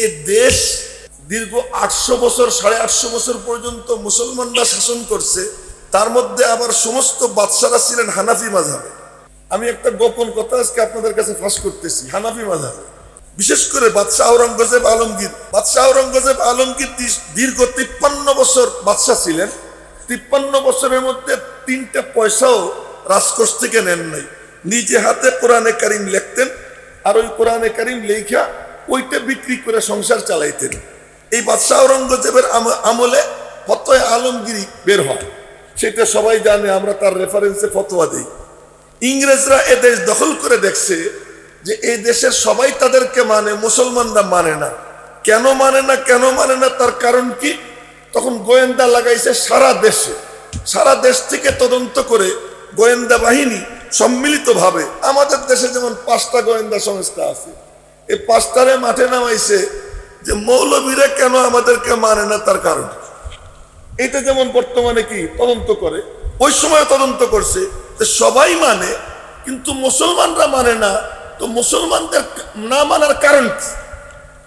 এ দেশ দীর্ঘ আটশো বছর, সাড়ে আটশো বছর পর্যন্ত মুসলমানরা শাসন করছে, তার মধ্যে আবার সমস্ত বাদশারা ছিলেন হানাফি মাঝাবে আমি একটা গোপন কথা আজকে আপনাদের কাছে ফাঁস করতেছি, হানাফি মাঝাবে বিশেষ করে বাদশাহ আওরঙ্গজেব আলমগীর। বাদশাহ আওরঙ্গজেব আলমগীর দীর্ঘ- তিপ্পান্ন বছর বাদশাহ ছিলেন। তিপ্পান্ন বছরের মধ্যে তিনটা পয়সাও রাজকোষ থেকে নেন নাই। নিজে হাতে কোরআনে কারিম লিখতেন, আর ওই কোরআনে কারিম লেখা ওইটা বিক্রি করে সংসার চালাইতেন। এই বাদশাহ আওরঙ্গজেবের আম- আমলে ফতোয় আলমগিরি বের হয়। সেটা সবাই জানে, আমরা তার রেফারেন্সে ফতোয়া দিই। ইংরেজরা এ দেশ দখল করে দেখছে যে এই দেশের সবাই তাদেরকে মানে মুসলমানরা মানে না। কেন মানে না, কেন মানে না, তার কারণ কি? তখন গোয়েন্দা লাগাইছে সারা দেশে। সারা দেশ থেকে তদন্ত করে গোয়েন্দা বাহিনী সম্মিলিতভাবে, আমাদের দেশে যেমন পাঁচটা গোয়েন্দা সংস্থা আছে এই পাঁচটারে মাঠে নামাইছে যে মৌলবীরা কেন আমাদেরকে মানে না তার কারণ? এটা যেমন বর্তমানে কি তদন্ত করে, ওই সময় তদন্ত করছে যে সবাই মানে কিন্তু মুসলমানরা মানে না, তো মুসলমানদের না মানার কারণ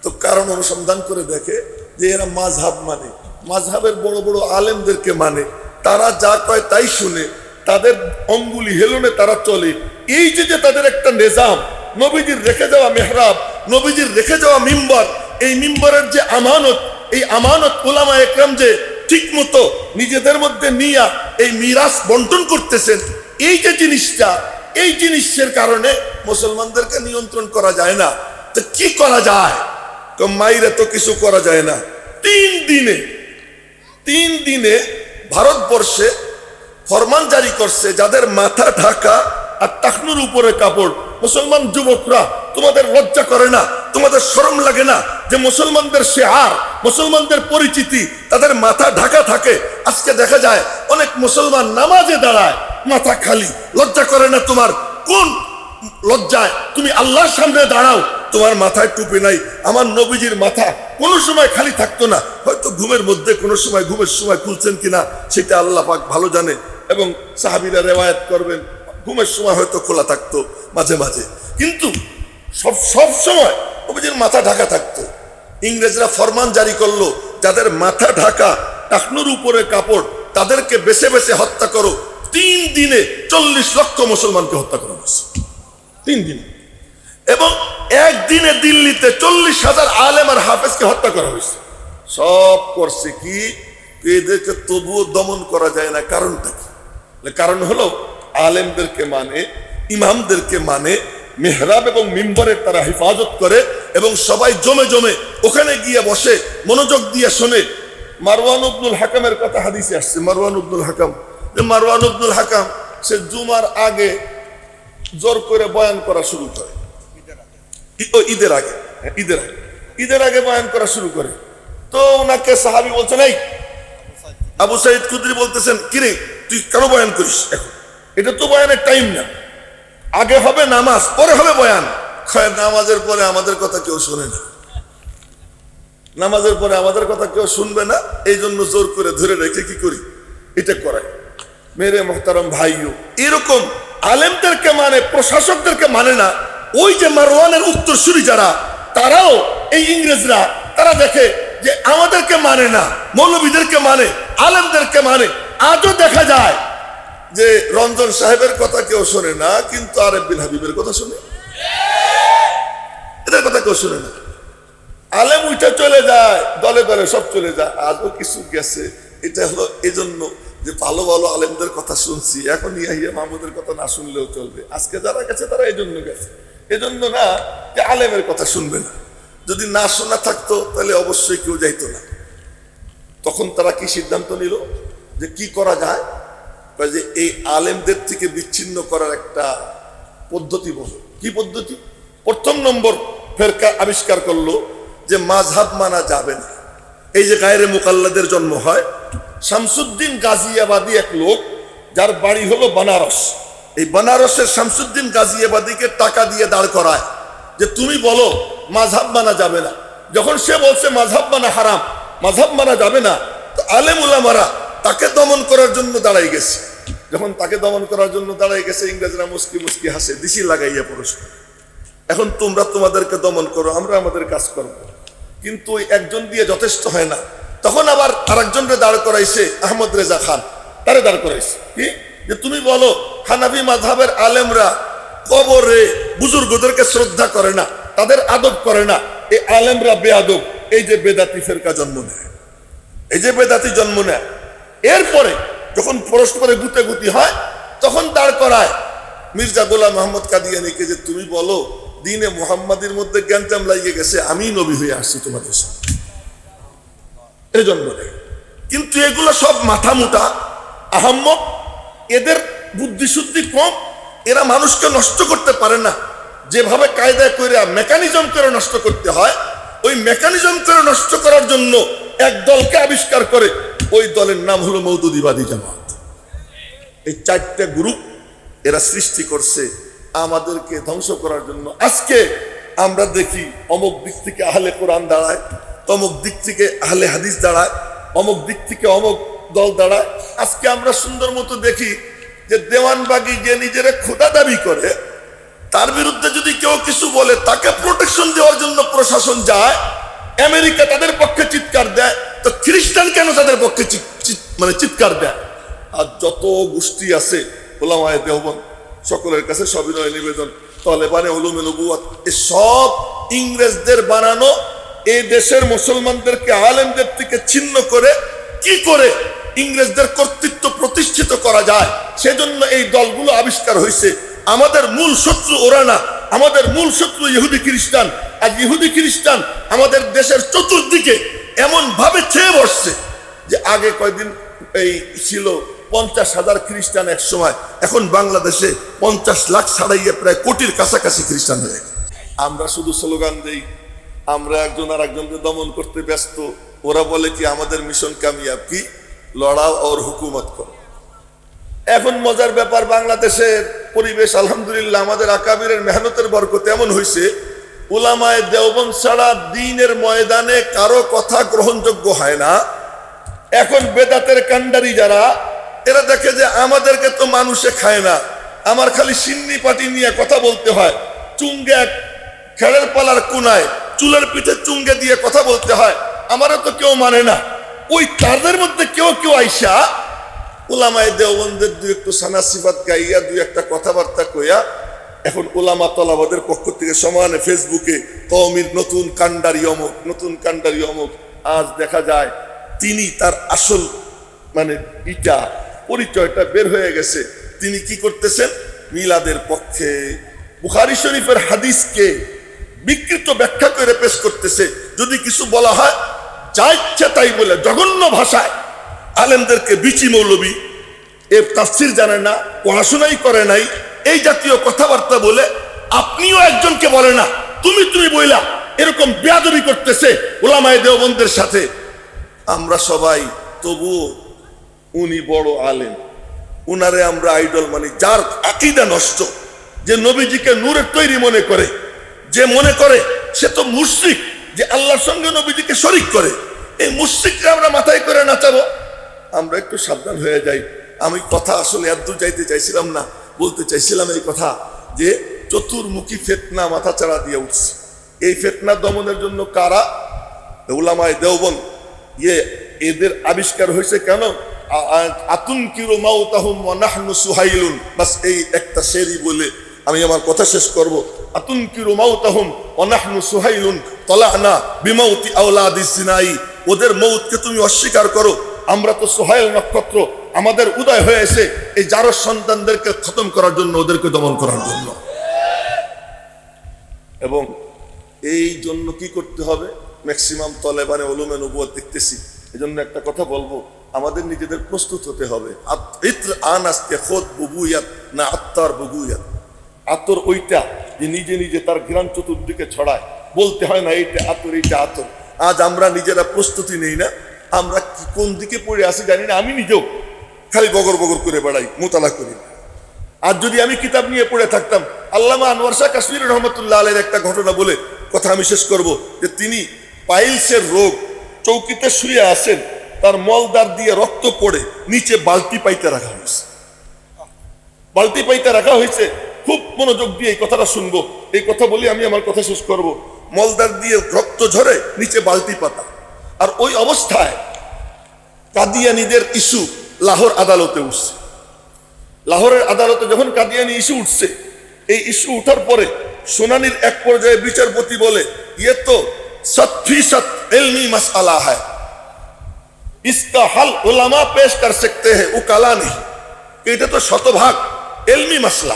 তো কারণ অনুসন্ধান করে দেখে যে এরা মাঝহাব মানে মাঝহাবের বড় বড় আলেমদেরকে মানে তারা যা কয় তাই শুনে, তাদের অঙ্গুলি হেলনে তারা চলে। এই যে যে তাদের একটা নিজাম নবীজির রেখে যাওয়া মেহরাব, নবীজির রেখে যাওয়া মিম্বার, এই মিম্বরের যে আমানত, এই আমানত ওলামা একরাম যে ঠিক মতো নিজেদের মধ্যে নিয়া এই মিরাজ বন্টন করতেছেন, এই যে জিনিসটা, এই জিনিসের কারণে মুসলমানদেরকে নিয়ন্ত্রণ করা যায় না। তো কি করা যায়? মাইরে তো কিছু করা যায় না। তিন দিনে তিন দিনে ভারতবর্ষে ফরমান জারি করছে, যাদের মাথা ঢাকা আর টাকনুর উপরে কাপড়। মুসলমান যুবকরা, তোমাদের লজ্জা করে না? তোমাদের শরম লাগে না যে মুসলমানদের শেহার মুসলমানদের পরিচিতি, তাদের মাথা ঢাকা থাকে? আজকে দেখা যায় অনেক মুসলমান নামাজে দাঁড়ায়, মাথা খালি। লজ্জা করে না তোমার? কোন লজ্জায়? তুমি আল্লাহর সামনে দাঁড়াও। তোমার মাথায় টুপি নাই, আমার নবীজির মাথা কোনো সময় খালি থাকতো না। হয়তো ঘুমের মধ্যে কোনো সময়, ঘুমের সময় খুলছেন কিনা, সেটা আল্লাহ পাক ভালো জানে। এবং সাহাবিরা রেওয়ায়ত করবেন। ঘুমের সময় হয়তো খোলা থাকতো, মাঝে মাঝে। কিন্তু সব সব সময় নবীজির মাথা ঢাকা থাকতো। ইংরেজরা ফরমান জারি করল, যাদের মাথা ঢাকা, টাকনুর উপরে কাপড়, তাদেরকে বেছে বেছে হত্যা করো। তিন দিনে চল্লিশ লক্ষ মুসলমানকে হত্যা করা হয়েছে। তিন দিনে। এবং একদিনে দিল্লিতে চল্লিশ হাজার আলেম আর হাফেজকে হত্যা করা হয়েছে। সব করছে কি? এদেরকে তবুও দমন করা যায় না। কারণটা কি? কারণ হলো আলেমদেরকে মানে ইমামদেরকে মানে মেহরাব এবং মিম্বরের তারা হেফাজত করে এবং সবাই জমে জমে ওখানে গিয়ে বসে মনোযোগ দিয়ে শোনে। মারওয়ান উবনুল হাকামের কথা হাদিসে আসছে মারওয়ান উবনুল হাকাম। মারওয়ান উবনুল হাকাম সে জুমার আগে জোর করে বয়ান করা শুরু করে। ঈদের আগে হ্যাঁ, ঈদের আগে। ঈদের আগে বয়ান করা শুরু করে। তো ওনাকে সাহাবি বলছেন এই আবু সাইদ কুদ্রি বলতেছেন কিরে তুই কেন বয়ান করিস এখন? এটা তো বয়ানের টাইম না। আগে হবে নামাজ, পরে হবে বয়ান। নামাজের পরে আমাদের কথা কেউ শোনে না। নামাজের পরে আমাদের কথা কেউ শুনবে না এই জন্য জোর করে ধরে রেখে কি করি? এটা করাই। মেরে মোহতারম ভাইও, এরকম আলেমদেরকে মানে প্রশাসকদেরকে মানে না। ওই যে মারওয়ানের উত্তরসূরি যারা, তারাও এই ইংরেজরা, তারা দেখে যে আমাদেরকে মানে না, মৌলবীদেরকে মানে আলেমদেরকে মানে। আজও দেখা যায় যে রঞ্জন সাহেবের কথা কেউ শোনে না, কিন্তু আরেফ বিন হাবিবের কথা শোনে? এদের কথা কেউ শোনে না। আলেম উঠে চলে যায়, দলে দলে সব চলে যায়। আজও কিছু গেছে। এটা হলো এজন্য যে ভালো ভালো আলেমদের কথা শুনছি। এখন ইয়াহিয়া মাহমুদের কথা না শুনলেও চলবে। আজকে যারা গেছে, তারা এই জন্য গেছে। এজন্য না যে আলেমের কথা শুনবে না। যদি না শোনা থাকতো, তাহলে অবশ্যই কেউ যাইতো না। তখন তারা কি সিদ্ধান্ত নিল? যে কি করা যায়? যে এই আলেমদের থেকে বিচ্ছিন্ন করার একটা পদ্ধতি বলো। কি পদ্ধতি? প্রথম নম্বর ফেরকা আবিষ্কার করল যে মাঝহাব মানা যাবে না। এই যে গায়ের মোকাল্লাদের জন্ম হয়, শামসুদ্দিন গাজিয়াবাদী এক লোক, যার বাড়ি হলো বানারস। এই বানারসের শামসুদ্দিন গাজিয়াবাদীকে টাকা দিয়ে দাঁড় করায় যে তুমি বলো, মাঝহাব মানা যাবে না। যখন সে বলছে মাঝহাব মানা হারাম, মাঝহাব মানা যাবে না, তো আলেম উলামারা তাকে দমন করার জন্য দাঁড়াই গেছে। যখন তাকে দমন করার জন্য দাঁড়াই গেছে, ইংরেজরা মুস্কি মুস্কি হাসে, দিশি লাগাইয়া পরস্পর এখন তোমরা তোমাদেরকে দমন করো, আমরা আমাদের কাজ করব। কিন্তু ওই একজন দিয়ে যথেষ্ট হয় না। তখন আবার আরেকজনকে দাঁড় করাইছে, আহমদ রেজা খান। তারে দাঁড় করাইছে। কি? যে তুমি বলো, হানাফি মাধাবের আলেমরা কবরে বুজুর্গদেরকে শ্রদ্ধা করে না, তাদের আদব করে না। এই আলেমরা বেআদব, এই যে বেদাতি ফেরকা জন্ম নেয়। এই যে বেদাতি জন্ম নেয়। এরপরে যখন পরস্পরে গুতে গুতি হয়, তখন দাঁড় করায়। মির্জা গোলাম মোহাম্মদ কাদিয়ানিকে যে তুমি বলো, দিনে মোহাম্মদের মধ্যে জ্ঞানজাম লাগিয়ে গেছে, আমি নবী হয়ে আসছি তোমাদের সাথে এই জন্ম নেয় কিন্তু এগুলো সব মাথা মোটা, আহাম্মক, এদের বুদ্ধিশুদ্ধি কম, এরা মানুষকে নষ্ট করতে পারে না। যেভাবে কায়দায় করে মেকানিজম করে নষ্ট করতে হয়, ওই মেকানিজম করে নষ্ট করার জন্য এক দলকে আবিষ্কার করে ওই দলের নাম হলো মৌদুদিবাদী জামাত। এই চারটা গ্রুপ এরা সৃষ্টি করছে আমাদেরকে ধ্বংস করার জন্য। আজকে আমরা দেখি অমুক দিক থেকে আহলে কোরআন দাঁড়ায় তমুক দিক থেকে আহলে হাদিস দাঁড়ায়, অমুক দিক থেকে অমুক দল দাঁড়ায়। আজকে আমরা সুন্দর মতো দেখি যে দেওয়ানবাগি যে নিজেরা খোদা দাবি করে, তার বিরুদ্ধে যদি কেউ কিছু বলে, তাকে প্রোটেকশন দেওয়ার জন্য প্রশাসন যায়। আমেরিকা তাদের পক্ষে খ্রিস্টান পক্ষে মানে চিৎকার দেয়। আর যত গোষ্ঠী আছে, ওলামায় দেহবন, সকলের কাছে সবিনয় নিবেদন। তলেবানে হলুমে নবুয়াত সব ইংরেজদের বানানো এই দেশের মুসলমানদেরকে, আলেমদের থেকে ছিন্ন করে কি করে ইংরেজদের কর্তৃত্ব প্রতিষ্ঠিত করা যায়? সেজন্য এই দলগুলো আবিষ্কার হয়েছে। আমাদের মূল শত্রু ওরা না। আমাদের মূল শত্রু ইহুদি খ্রিস্টান। আর ইহুদি খ্রিস্টান আমাদের দেশের চতুর্দিকে এমন ভাবে ছেয়ে বসছে। যে আগে কয়দিন এই ছিল পঞ্চাশ হাজার খ্রিস্টান এক সময়, এখন বাংলাদেশে পঞ্চাশ লাখ ছাড়াইয়ে প্রায় কোটির কাছাকাছি খ্রিস্টান হয়ে। আমরা শুধু স্লোগান দেই, আমরা একজন আর একজনকে দমন করতে ব্যস্ত। ওরা বলে কি, আমাদের মিশন কামিয়াব কি? লড়াও আর হুকুমত করো। এখন মজার ব্যাপার, বাংলাদেশের পরিবেশ আলহামদুলিল্লাহ আমাদের আকাবিরের মেহনতের বরকত এমন হয়েছে উলামায় দেওবন ছাড়া দিনের ময়দানে কারও কথা গ্রহণযোগ্য হয় না। এখন বেদাতের কান্ডারি যারা, এরা দেখে যে আমাদেরকে তো মানুষে খায় না। আমার খালি সিন্নি পাটি নিয়ে কথা বলতে হয়। চুঙ্গে খেড়ের পালার কোনায়, চুলের পিঠে চুঙ্গে দিয়ে কথা বলতে হয়। আমারও তো কেউ মানে না। ওই তাদের মধ্যে কেউ কেউ আইসা, ওলামায় দেওবন্দের দুই একটু সানা সিফাত গাইয়া দুই একটা কথাবার্তা কইয়া, এখন ওলামা তলাবাদের পক্ষ থেকে সমানে ফেসবুকে কওমির নতুন কান্ডারি অমুক, নতুন কান্ডারি অমুক, আজ দেখা যায় তিনি তার আসল মানে ইটা, পরিচয়টা বের হয়ে গেছে। তিনি কি করতেছেন? মিলাদের পক্ষে। বুখারি শরীফের হাদিসকে বিকৃত ব্যাখ্যা করে পেশ করতেছে। যদি কিছু বলা হয়, যা ইচ্ছে তাই বলে, জঘন্য ভাষায়। আলেমদেরকে বিচি মৌলবী, এ তাফসির জানে না, পড়াশোনাই করে নাই, এই জাতীয় কথাবার্তা বলে আপনিও একজনকে বলে না, তুমি তুমি বইলা। এরকম বেয়াদবি করতেছে ওলামায় দেওবন্দের সাথে। আমরা সবাই, তবুও উনি বড় আলেম। উনারে আমরা আইডল মানি, যার আকিদা নষ্ট, যে নবীজিকে নূরের তৈরি মনে করে, যে মনে করে সে তো মুশরিক, যে আল্লাহর সঙ্গে নবীজিকে শরিক করে। এই মুশরিককে আমরা মাথায় করে নাচাবো। আমরা একটু সাবধান হয়ে যাই। আমি কথা আসলে এত যাইতে চাইছিলাম না, বলতে চাইছিলাম এই কথা যে চতুর্মুখী ফেতনা মাথা চাড়া দিয়ে উঠছে। এই ফেতনা দমনের জন্য কারা? উলামায় দেওবন এদের আবিষ্কার হয়েছে কেন? আতুন কিরো মাউতাহুম নাহনু সুহাইলুন। এই একটা শেরি বলে আমি আমার কথা শেষ করব। আতুন কিরো মাউতাহুম নাহনু সুহাইলুন তলানা বিমাউতি আওলাদিস সিনাই। ওদের মৌতকে তুমি অস্বীকার করো। আমরা তো সোহাইল নক্ষত্র। আমাদের উদয় হয়েছে এই জারস সন্তানদেরকে খতম করার জন্য, ওদেরকে দমন করার জন্য। এবং এই জন্য কি করতে হবে? ম্যাক্সিমাম তলেবানে ওলুমে নবুয়াত দেখতেছি। এই জন্য একটা কথা বলব, আমাদের নিজেদের প্রস্তুত হতে হবে। আন আজকে খোদ বুবুয়াত, না আত্মার বুবুয়াত। আতর ওইটা যে নিজে নিজে তার গ্রাম চতুর্দিকে ছড়ায়। বলতে হয় না, এইটা আতর এইটা আতর। আজ আমরা নিজেরা প্রস্তুতি নেই না? আমরা কোন দিকে পড়ে আসি জানি না, আমি নিজেও। খালি বগর বগর করে বেড়াই, মোতালা করি। আর যদি আমি কিতাব নিয়ে পড়ে থাকতাম, আল্লামা আনোয়ার শাহ কাশ্মীর রহমতুল্লাহ আলের একটা ঘটনা বলে কথা আমি শেষ করব, যে তিনি পাইলসের রোগ, চৌকিতে শুয়ে আসেন তার মলদার দিয়ে রক্ত পড়ে নিচে বালতি পাইতে রাখা হয়েছে। বালতি পাইতে রাখা হয়েছে, খুব মনোযোগ দিয়ে এই কথাটা শুনব। এই কথা বলে আমি আমার কথা শেষ করব। মলদার দিয়ে রক্ত ঝরে নিচে বালতি পাতা। আর ওই অবস্থায় কাদিয়ানিদের ইস্যু লাহোর আদালতে উঠছে। লাহোরের আদালতে যখন কাদিয়ানি ইস্যু উঠছে, এই ইস্যু উঠার পরে শুনানির এক পর্যায়ে বিচারপতি বলে ইয়ে তো सत फीसद इल्मी मसला है इसका हल उलमा पेश कर सकते हैं उकाला नहीं এটা তো শতভাগ এলমি মাসলা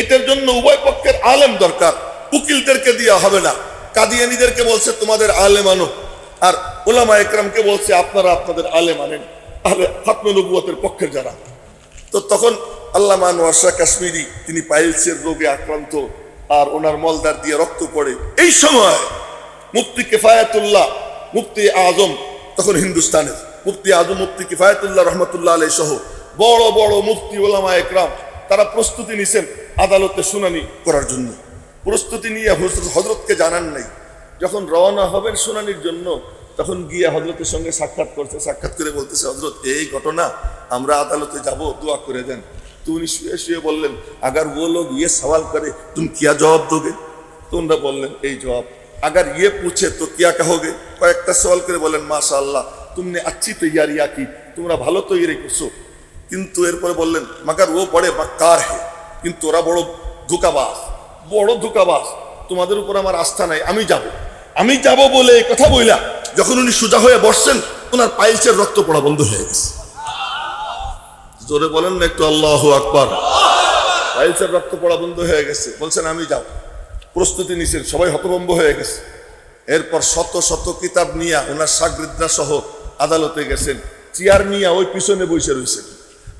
এটার জন্য উভয় পক্ষের আলেম দরকার উকিলদেরকে দেওয়া হবে না কাদিয়ানিদেরকে বলছে তোমাদের আলেম আনো আর ওলামা একরামকে বলছে আপনারা আপনাদের আলেম আনেন তাহলে ফাতমে নবুয়তের পক্ষের যারা তো তখন আল্লাহ আনোয়ার শাহ কাশ্মীরি তিনি পাইলসের রোগে আক্রান্ত আর ওনার মলদার দিয়ে রক্ত পড়ে এই সময় মুক্তি কেফায়াতুল্লাহ, মুফতি আজম, তখন হিন্দুস্তানের। মুফতি আজম মুক্তি কিফায়তুল্লাহ রহমতুল্লাহ আলাই সহ বড় বড় মুফতি ওলামা একরাম, তারা প্রস্তুতি নিছেন আদালতে শুনানি করার জন্য। প্রস্তুতি নিয়ে হজরতকে জানান নাই। যখন রওনা হবেন শুনানির জন্য, তখন গিয়ে হজরতের সঙ্গে সাক্ষাৎ করছে, সাক্ষাৎ করে বলতেছে, হজরত, এই ঘটনা আমরা আদালতে যাব, দোয়া করে দেন। তুমি শুয়ে শুয়ে বললেন, আগার ও লোক ইয়ে সওয়াল করে, তুমি কিয়া জবাব দোগে? তোমরা বললেন, এই জবাব अगर ये पूछे तो क्या कहोगे কয়েকটা সওয়াল করে বলেন মাশাআল্লাহ তুমনে अच्छी তৈয়ারিয়া কি তোমরা ভালো তৈরি করছো কিন্তু এরপরে বললেন মাগার ও বড়ে বাক্কার হে কিন্তু ওরা বড় ধোকাবাজ বড় ধোকাবাজ তোমাদের উপর আমার আস্থা নাই আমি যাব আমি যাব বলে এই কথা বইলা যখন উনি সোজা হয়ে বসছেন ওনার পাইলসের রক্ত পড়া বন্ধ হয়ে গেছে জোরে বলেন না একটু আল্লাহ আকবার পাইলসের রক্ত পড়া বন্ধ হয়ে গেছে বলছেন আমি যাব প্রস্তুতি নিছেন, সবাই হতভম্ব হয়ে গেছে। এরপর শত শত কিতাব নিয়ে ওনার সাগরিদ্রা সহ আদালতে গেছেন। চেয়ার নিয়ে ওই পিছনে বসে রয়েছেন।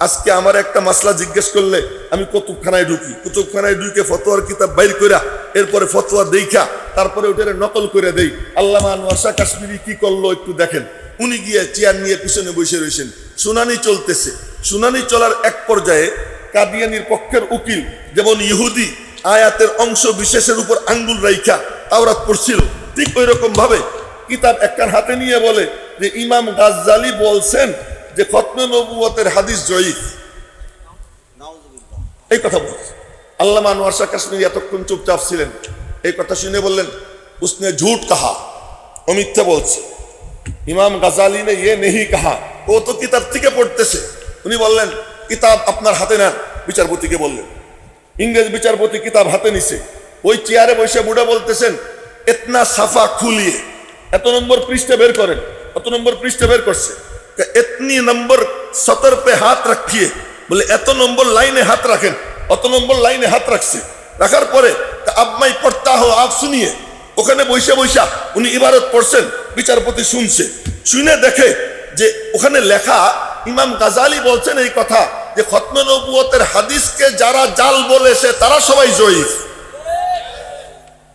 আজকে আমার একটা মাসলা জিজ্ঞেস করলে আমি কুতুবখানায় ঢুকি? কুতুবখানায় ঢুকে ফতোয়ার কিতাব বাইর কইরা এরপরে ফতোয়া দেখা তারপরে ওটারে নকল করে দেই। আল্লামা আনোয়ার কাশ্মীরি কি করল একটু দেখেন। উনি গিয়ে চেয়ার নিয়ে পিছনে বসে রয়েছেন। শুনানি চলতেছে। শুনানি চলার এক পর্যায়ে কাদিয়ানির পক্ষের উকিল, যেমন ইহুদি আয়াতের অংশ বিশেষের উপর আঙ্গুল রাইখা তাওরাত পড়ছিল। ঠিক ওই রকম ভাবে কিতাব একখান হাতে নিয়ে বলে যে ইমাম গাজ্জালি বলছেন যে খতমে নবুয়তের হাদিস জয়ী এই কথা বলছে। আল্লাহ আনোয়ার কাশ্মীর এতক্ষণ চুপচাপ ছিলেন। এই কথা শুনে বললেন, উসনে ঝুট কাহা? ও বলছে। ইমাম গাজালি নে ইয়ে নেহি কাহা? ও তো কিতাব থেকে পড়তেছে। উনি বললেন, কিতাব আপনার হাতে নেন। বিচারপতিকে বললেন ইংরেজ বিচারপতি কিতাব হাতে নিছে। ওই চেয়ারে বসে বুড়া বলতেছেন, এতনা সাফা খুলিয়ে, এত নম্বর পৃষ্ঠা বের করেন, এত নম্বর পৃষ্ঠা বের করছে। এতনি নম্বর সতর পে হাত রাখিয়ে, বলে, এত নম্বর লাইনে হাত রাখেন, অত নম্বর লাইনে হাত রাখছে। রাখার পরে কা আব মাই পড়তা হো আপ শুনিয়ে, ওখানে বৈশা বৈশা উনি ইবারত পড়ছেন, বিচারপতি শুনছে। শুনে দেখে যে ওখানে লেখা ইমাম গাজালি বলছেন এই কথা। যে খতমে নবুয়তের হাদিসকে যারা জাল বলেছে তারা সবাই জয়ীফ।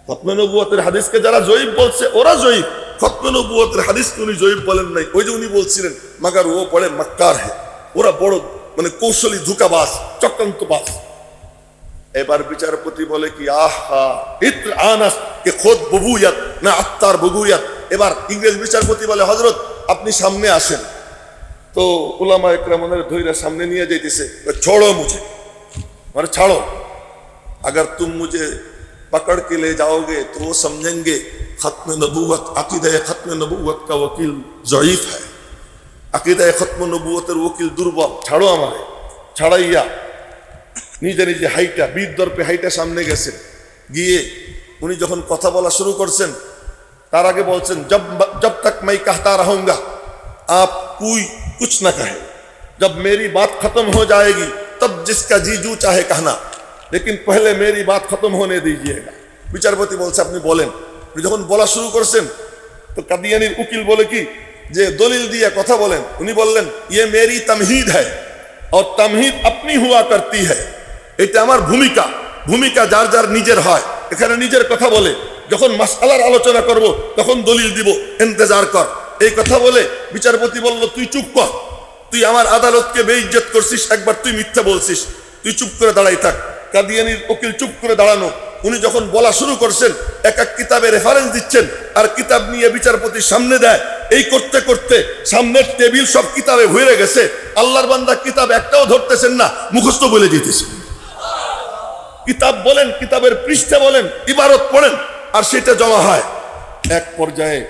খতমে নবুয়তের হাদিসকে যারা জয়ীফ বলছে, ওরা জয়ীফ। খতমে নবুয়তের হাদিসকে উনি জয়ীফ বলেন নাই। ওই যে উনি বলছিলেন, মাগার ও বড়ে মাক্কার হে। ওরা বড় মানে কৌশলী ধোকাবাজ চক্রান্তবাজ এবার বিচারপতি বলে কি, আহা ইত্র আনাস কে খোদ ববুয়াত, না আত্মার ববুয়াত। এবার ইংরেজ বিচারপতি বলে হজরত আপনি সামনে আসেন। তো ওলামা একরাম ওনার ধৈরা সামনে নিয়ে যাইতেছে ছড়ো মুঝে। মানে ছাড়ো। अगर तुम मुझे पकड़ के ले जाओगे तो वो समझेंगे ख़त्म नबूत अकीद ख़त्म नबूत का वकील ज़यीफ़ है अकीद ख़त्म नबूत वकील दुर्बल ছাড়ো আমারে। ছাড়াইয়া নিজে নিজে হাইটা, বীর দর্পে হাইটা সামনে গেছে। গিয়ে উনি যখন কথা বলা শুরু করছেন, তার আগে বলছেন, জব জব তক মাই কাহতা রাহুঙ্গা আপ কুই कुछ न कहे जब मेरी बात खत्म हो जाएगी तब जिसका जी जू चाहे कहना लेकिन पहले मेरी बात खत्म होने दीजिएगा বিচারপতি বলছে আপনি বলেন উনি যখন বলা শুরু করছেন তো কাদিয়ানির উকিল বলে কি যে দলিল দিয়ে কথা বলেন উনি বললেন ইয়ে মেরি তমহিদ হ্যায় और तमहीद अपनी हुआ करती है এটা আমার ভূমিকা ভূমিকা যার যার নিজের হয় এখানে নিজের কথা বলে যখন মাসালার আলোচনা করব তখন দলিল দিব ইন্তজার কর এই কথা বলে বিচারপতি বলল, তুই চুপ কর। তুই আমার আদালতকে বেইজ্জত করছিস, একবার তুই মিথ্যা বলছিস। তুই চুপ করে দাঁড়াই থাক। কাদিয়ানির উকিল চুপ করে দাঁড়ানো। উনি যখন বলা শুরু করছেন, এক এক কিতাবে রেফারেন্স দিচ্ছেন আর কিতাব নিয়ে বিচারপতির সামনে দেয়। এই করতে করতে সামনের টেবিল সব কিতাবে ভরে গেছে। আল্লাহর বান্দা কিতাব একটাও ধরতেছেন না, মুখস্থ বলে দিতেছেন কিতাব বলেন, কিতাবের পৃষ্ঠা বলেন, ইবারত পড়েন, আর সেটা জমা হয়। এক পর্যায়ে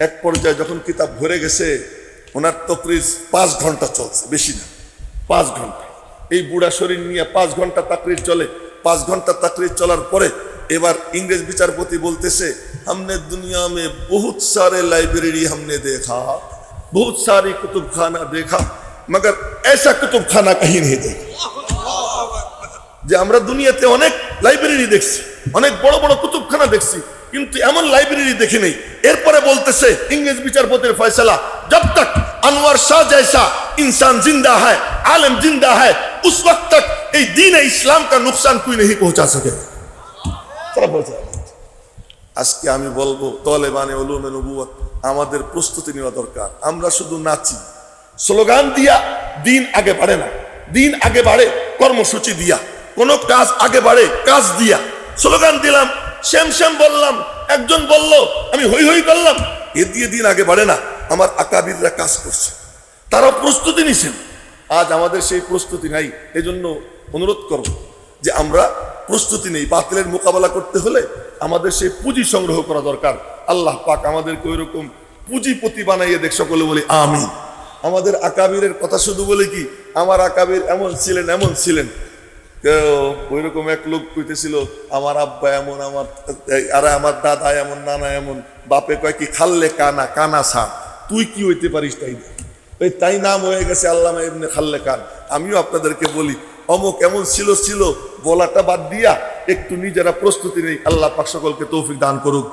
এক পর্যায়ে যখন কিতাব ভরে গেছে ওনার তকরিজ পাঁচ ঘন্টা চলছে বেশি না পাঁচ ঘন্টা এই বুড়া শরীর নিয়ে পাঁচ ঘন্টা তাকরির চলে পাঁচ ঘন্টা তাকরির চলার পরে এবার ইংরেজ বিচারপতি বলতেছে हमने दुनिया में बहुत सारे लाइब्रेरी हमने देखा बहुत सारी कुतुब खाना देखा मगर ऐसा कुतुब खाना कहीं नहीं देखा যে আমরা দুনিয়াতে অনেক লাইব্রেরি দেখছি অনেক বড় বড় কুতুবখানা দেখছি কিন্তু এমন লাইব্রেরি দেখি নেই। এরপরে বলতেছে, ইংরেজ বিচারপতির ফয়সলা, জব তক আনোয়ার শাহ জায়সা ইনসান জিন্দা হ্যায় আলম জিন্দা হ্যায় উস ওক্ত তক এই দিন ইসলাম কা নুকসান কুই নেই পৌঁছা সকে। আজকে আমি বলব তলে বানে ওলুমে নবুয়ত আমাদের প্রস্তুতি নেওয়া দরকার। আমরা শুধু নাচি। স্লোগান দিয়া দিন আগে বাড়ে না। দিন আগে বাড়ে কর্মসূচি দিয়া। কোনো কাজ আগে বাড়ে, কাজ দিয়া। স্লোগান দিলাম শ্যাম শ্যাম বললাম, একজন বলল, আমি হই হই করলাম। এ দিয়ে দিন আগে বাড়ে না, আমার আকাবিররা কাজ করছে। তারা প্রস্তুতি নিছেন। আজ আমাদের সেই প্রস্তুতি নাই, এজন্য অনুরোধ করব যে আমরা প্রস্তুতি নেই, বাতিলের মোকাবেলা করতে হলে আমাদের সেই পুঁজি সংগ্রহ করা দরকার। আল্লাহ পাক আমাদেরকে ওই রকম পুঁজিপতি বানাইয়ে দেখ সকলে বলি আমি আমাদের আকাবিরের কথা শুধু বলে কি, আমার আকাবির এমন ছিলেন এমন ছিলেন। ওই রকম এক লোক কইতেছিল, আমার আব্বা এমন, আমার আর আমার দাদা এমন, নানা এমন, বাপে কয় কি, খাললে কানা কানা সাপ তুই কি হইতে পারিস তাই ওই তাই নাম হয়ে গেছে আল্লাহ ইবনে খাল্লে খান আমিও আপনাদেরকে বলি, অমুক এমন ছিল ছিল বলাটা বাদ দিয়া, একটু নিজেরা প্রস্তুতি নেই, আল্লাহ পাক সকলকে তৌফিক দান করুক।